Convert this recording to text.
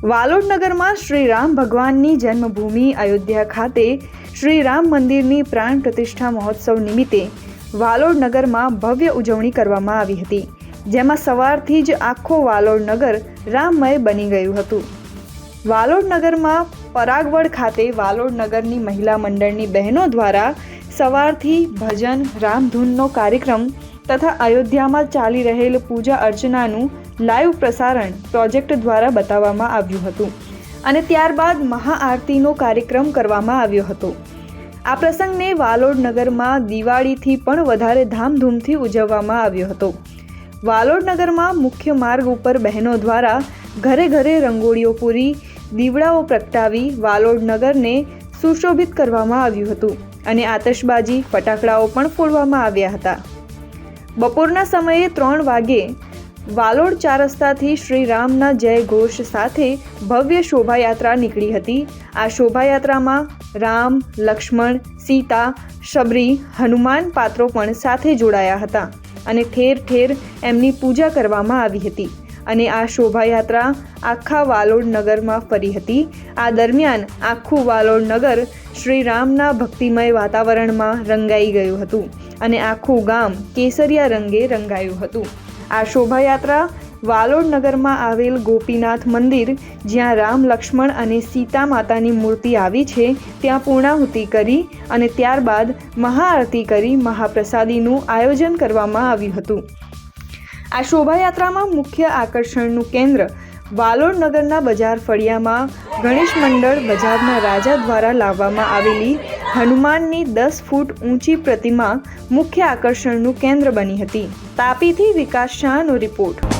વાલોડ નગરમાં શ્રી રામ ભગવાનની જન્મભૂમિ અયોધ્યા ખાતે શ્રી રામ મંદિરની પ્રાણ પ્રતિષ્ઠા મહોત્સવ નિમિત્તે વાલોડ નગરમાં ભવ્ય ઉજવણી કરવામાં આવી હતી, જેમાં સવારથી જ આખો વાલોડ નગર રામમય બની ગયું હતું. વાલોડ નગરમાં પરાગવડ ખાતે વાલોડ નગરની મહિલા મંડળની બહેનો દ્વારા સવારથી ભજન, રામધૂનનો કાર્યક્રમ તથા અયોધ્યામાં ચાલી રહેલ પૂજા અર્ચનાનું લાઈવ પ્રસારણ પ્રોજેક્ટ દ્વારા બતાવવામાં આવ્યું હતું અને ત્યારબાદ મહાઆરતીનો કાર્યક્રમ કરવામાં આવ્યો હતો. આ પ્રસંગને વાલોડ નગરમાં દિવાળીથી પણ વધારે ધામધૂમથી ઉજવવામાં આવ્યો હતો. વાલોડ નગરમાં મુખ્ય માર્ગ ઉપર બહેનો દ્વારા ઘરે ઘરે રંગોળીઓ પૂરી, દીવડાઓ પ્રગટાવી વાલોડ નગરને સુશોભિત કરવામાં આવ્યું હતું અને આતશબાજી, ફટાકડાઓ પણ ફોડવામાં આવ્યા હતા. બપોરના સમયે ત્રણ વાગે વાલોડ ચાર રસ્તાથી શ્રી રામના જય ઘોષ સાથે ભવ્ય શોભાયાત્રા નીકળી હતી. આ શોભાયાત્રામાં રામ, લક્ષ્મણ, સીતા, શબરી, હનુમાન પાત્રો પણ સાથે જોડાયા હતા અને ઠેર ઠેર એમની પૂજા કરવામાં આવી હતી. અને આ શોભાયાત્રા આખા વાલોડ નગરમાં ફરી હતી. આ દરમિયાન આખું વાલોડ નગર શ્રી રામના ભક્તિમય વાતાવરણમાં રંગાઈ ગયું હતું અને આખું ગામ કેસરિયા રંગે રંગાયું હતું. આ શોભાયાત્રા વાલોડ નગરમાં આવેલ ગોપીનાથ મંદિર, જ્યાં રામ લક્ષ્મણ અને સીતા માતાની મૂર્તિ આવી છે, ત્યાં પૂર્ણાહુતિ કરી અને ત્યારબાદ મહાઆરતી કરી મહાપ્રસાદીનું આયોજન કરવામાં આવ્યું હતું. આ શોભાયાત્રામાં મુખ્ય આકર્ષણનું કેન્દ્ર વાલોડ નગરના બજાર ફળિયામાં ગણેશ મંડળ બજારના રાજા દ્વારા લાવવામાં આવેલી હનુમાનની દસ ફૂટ ઊંચી પ્રતિમા મુખ્ય આકર્ષણનું કેન્દ્ર બની હતી. તાપીથી વિકાસ શાહનો રિપોર્ટ.